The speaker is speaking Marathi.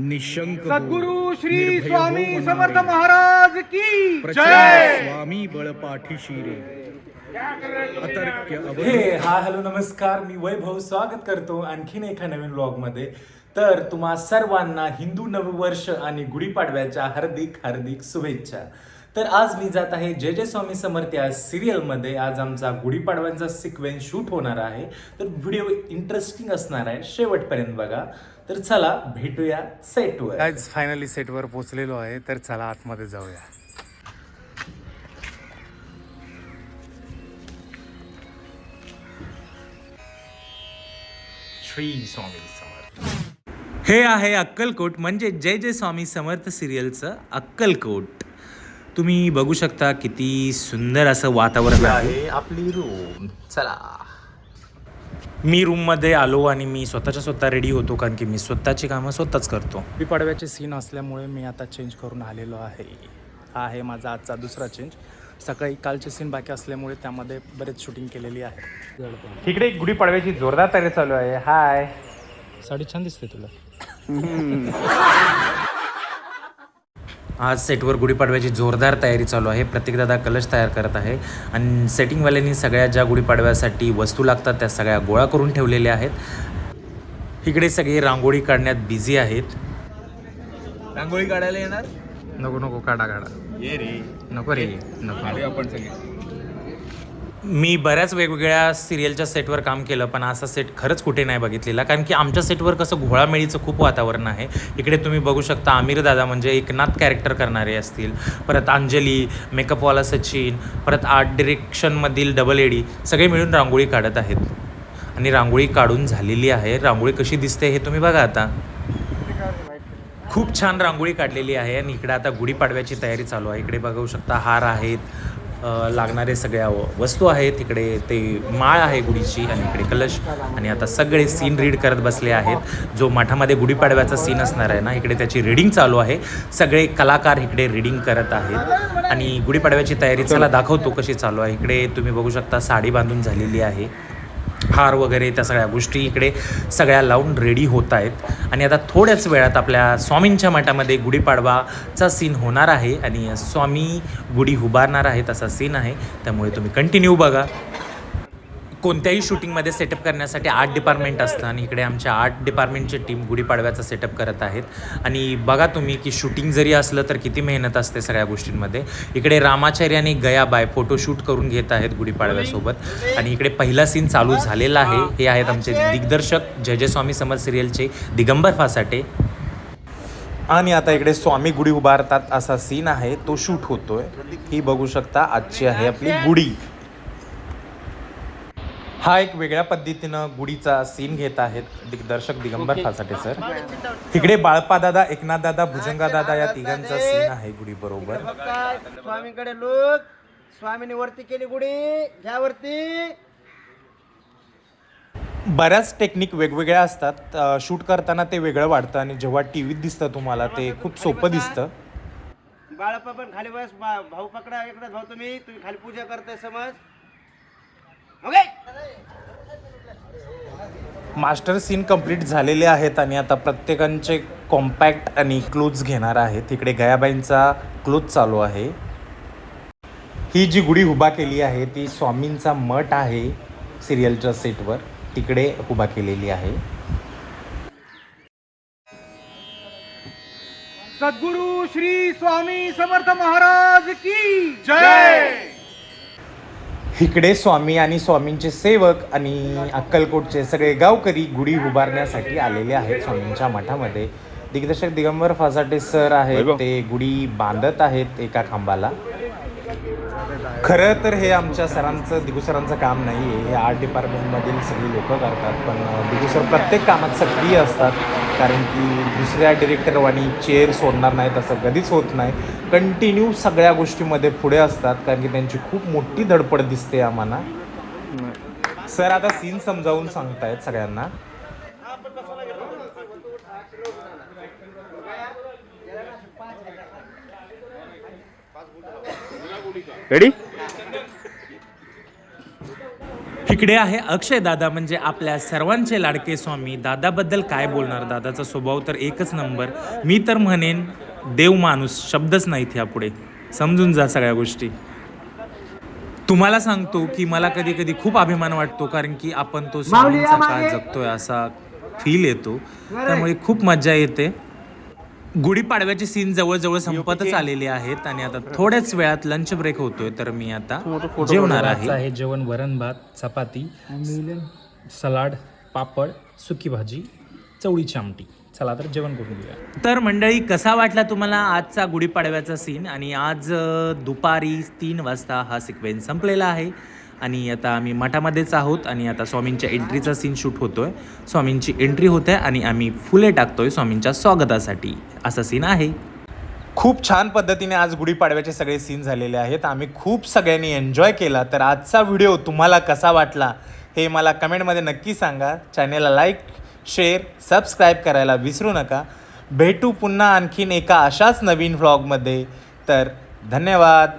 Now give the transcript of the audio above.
निशंक हो, सद्गुरु श्री निर्भय स्वामी हो समर्थ. महाराज की जय। स्वामी बळपाठीशी रे अतर्क्य हे हा हॅलो नमस्कार. मी वैभव स्वागत करतो आणखीन एका नवीन व्लॉगमध्ये तर तुम्हा सर्वांना हिंदू नववर्ष आणि गुढीपाडव्याच्या हार्दिक हार्दिक शुभेच्छा. तर आज मी जात आहे जय जय स्वामी समर्थ या सिरियलमध्ये. आज आमचा गुढीपाडव्यांचा सिक्वेन्स शूट होणार आहे. तर व्हिडिओ इंटरेस्टिंग असणार आहे शेवटपर्यंत बघा. तर चला भेटूया सेटवर आज फायनली सेटवर पोहोचलेलो आहे. तर चला आतमध्ये जाऊया. श्री स्वामी समर्थ. हे आहे अक्कलकोट म्हणजे जय जय स्वामी समर्थ सिरियलचं अक्कलकोट. तुम्ही बघू शकता किती सुंदर असं वातावरण आहे. आपली रूम चला. मी रूममध्ये आलो आणि मी स्वतःच्या स्वतः रेडी होतो कारण की मी स्वतःची कामं स्वतःच करतो. मी पडव्याचे सीन असल्यामुळे मी आता चेंज करून आलेलो आहे. हा आहे माझा आजचा दुसरा चेंज सकाळी कालचे सीन बाकी असल्यामुळे त्यामध्ये बरेच शूटिंग केलेली आहे इकडे एक गुढीपाडव्याची जोरदार तयारी चालू आहे. हाय साडी छान दिसते तुला. आज सेटवर गुढीपाडव्याची जोरदार तयारी चालू आहे. प्रत्येकदादा कलश तयार करत आहे. आणि सेटिंगवाल्यांनी सगळ्या ज्या गुढीपाडव्यासाठी वस्तू लागतात त्या सगळ्या गोळा करून ठेवलेल्या आहेत. इकडे सगळे रांगोळी काढण्यात बिझी आहेत. रांगोळी काढायला येणार? नको नको काढा काढा. ये रे. नको रे नको. आपण सगळे. मी बऱ्याच वेगवेगळ्या सिरियलच्या सेटवर काम केलं पण असा सेट खरंच कुठे नाही बघितलेला. कारण की आमच्या सेटवर कसं घोळामेळीचं खूप वातावरण आहे. इकडे तुम्ही बघू शकता आमिर दादा म्हणजे एकनाथ कॅरेक्टर करणारे असतील. परत अंजली मेकअपवाला सचिन परत आर्ट डिरेक्शनमधील डबल एडी सगळे मिळून रांगोळी काढत आहेत. आणि रांगोळी काढून झालेली आहे. रांगोळी कशी दिसते हे तुम्ही बघा आता. खूप छान रांगोळी काढलेली आहे. आणि इकडे आता गुढीपाडव्याची तयारी चालू आहे. इकडे बघू शकता हार आहेत. लागणारे सगळ्या व- वस्तू आहेत. इकडे ते माळ आहे गुढीची आणि इकडे कलश आणि आता सगळे सीन रीड करत बसले आहेत. जो मठामध्ये गुढीपाडव्याचा सीन असणार आहे ना इकडे त्याची रीडिंग चालू आहे. सगळे कलाकार इकडे रीडिंग करत आहेत. आणि गुढीपाडव्याची तयारी चला दाखवतो कशी चालू आहे. इकडे तुम्ही बघू शकता साडी बांधून झालेली आहे. हार वगैरे त्या सगळ्या गोष्टी इकडे सगळ्या लावून रेडी होत आहेत. आणि आता थोड्याच वेळात आपल्या स्वामींच्या मठामध्ये गुढीपाडवाचा सीन होणार आहे आणि स्वामी गुढी उभारणार आहेत असा सीन आहे. त्यामुळे तुम्ही कंटिन्यू बघा. कोणत्याही शूटिंगमध्ये सेटअप करण्यासाठी आर्ट डिपार्टमेंट असतं आणि इकडे आमच्या आर्ट डिपार्टमेंटची टीम गुढीपाडव्याचा सेटअप करत आहेत. आणि बघा तुम्ही की शूटिंग जरी असलं तर किती मेहनत असते सगळ्या गोष्टींमध्ये. इकडे रामाचार्य आणि गयाबाय फोटोशूट करून घेत आहेत गुढीपाडव्यासोबत. आणि इकडे पहिला सीन चालू झालेला आहे. हे आहेत आमचे दिग्दर्शक जय जय स्वामी समर सिरियलचे दिगंबर फासाटे. आणि आता इकडे स्वामी गुढी उभारतात असा सीन आहे. तो शूट होतोय. ही बघू शकता आजची आहे आपली गुढी. हा एक वेगळ्या पद्धतीनं गुढीचा सीन घेत आहेत दिग्दर्शक दिगंबर फासाटे सर इकडे बाळपा दादा एकनाथ दादा भुजंगा दादा या तिघांचा सीन आहे गुढी बरोबर स्वामींकडे लोक स्वामीने वरती केली गुढी. घ्या वरती. बऱ्याच टेक्निक वेगवेगळ्या असतात. शूट करताना ते वेगळं वाटतं आणि जेव्हा टी व्हीत दिसतं तुम्हाला ते खूप सोपं दिसतं. बाळप्पा पण खाली बस. बा- भाऊ पकडा इकडे भाऊ तुम्ही तुम्ही खाली पूजा करताय समज. मास्टर सीन कंप्लीट झालेले आहेत आणि आता प्रत्येकांचे कॉम्पॅक्ट आणि क्लोज घेणार आहेत. इकडे गयाबाईंचा क्लोज चालू आहे. ही जी गुढी उभा केली आहे ती स्वामींचा मठ आहे सिरियलच्या सेटवर. तिकडे उभा केलेली आहे. सद्गुरु श्री स्वामी समर्थ महाराज की जय! इकडे स्वामी आणि स्वामींचे सेवक आणि अक्कलकोटचे सगळे गावकरी गुढी उभारण्यासाठी आलेले आहेत स्वामींच्या मठामध्ये. दिग्दर्शक दिगंबर फासाटे सर आहेत ते गुढी बांधत आहेत एका खांबाला. खरं तर हे आमच्या सरांचं दिगू सरांचं काम नाही आहे. हे आर्ट डिपार्टमेंटमधील सगळी लोकं करतात पण दिगू सर प्रत्येक कामात सक्रिय असतात. कारण की दुसऱ्या डिरेक्टरवाणी चेअर सोडणार नाहीत असं कधीच होत नाही. कंटिन्यू सगळ्या गोष्टीमध्ये पुढे असतात कारण की त्यांची खूप मोठी धडपड दिसते आम्हाला. सर आता सीन समजावून सांगतायत सगळ्यांना. रेडी इकडे आहे अक्षय दादा म्हणजे आपल्या सर्वांचे लाडके स्वामी. दादाबद्दल काय बोलणार? दादाचा स्वभाव तर एकच नंबर. मी तर म्हणेन देव माणूस शब्दच नाहीत ह्यापुढे समजून जा सगळ्या गोष्टी. तुम्हाला सांगतो की मला कधी कधी खूप अभिमान वाटतो कारण की आपण तो स्वामींचा काळ जगतोय असा फील येतो. त्यामुळे खूप मजा येते. गुढीपाडव्याचे सीन जवळजवळ संपतच आलेले आहेत आणि आता थोड्याच वेळात लंच ब्रेक होतोय तर मी आता जेवणार आहे. जेवण वरण भात चपाती सलाड पापड सुकी भाजी चवळीची आमटी. चला तर जेवण करून घेऊया. तर मंडळी कसा वाटला तुम्हाला आजचा गुढीपाडव्याचा सीन आणि आज दुपारी तीन वाजता हा सिक्वेन्स संपलेला आहे. आणि आता आम्ही मठामध्येच आहोत आणि आता स्वामींच्या एंट्रीचा सीन शूट होतोय. स्वामींची एंट्री होते आणि आम्ही फुले टाकतोय स्वामींच्या स्वागतासाठी. असा सीन आहे. खूप छान पद्धतीने आज गुढीपाडव्याचे सगळे सीन झालेले आहेत. आम्ही खूप सगळ्यांनी एन्जॉय केला. तर आजचा व्हिडिओ तुम्हाला कसा वाटला हे मला कमेंटमध्ये नक्की सांगा. चॅनेलला लाईक शेअर सबस्क्राईब करायला विसरू नका. भेटू पुन्हा आणखीन एका अशाच नवीन व्लॉगमध्ये तर धन्यवाद.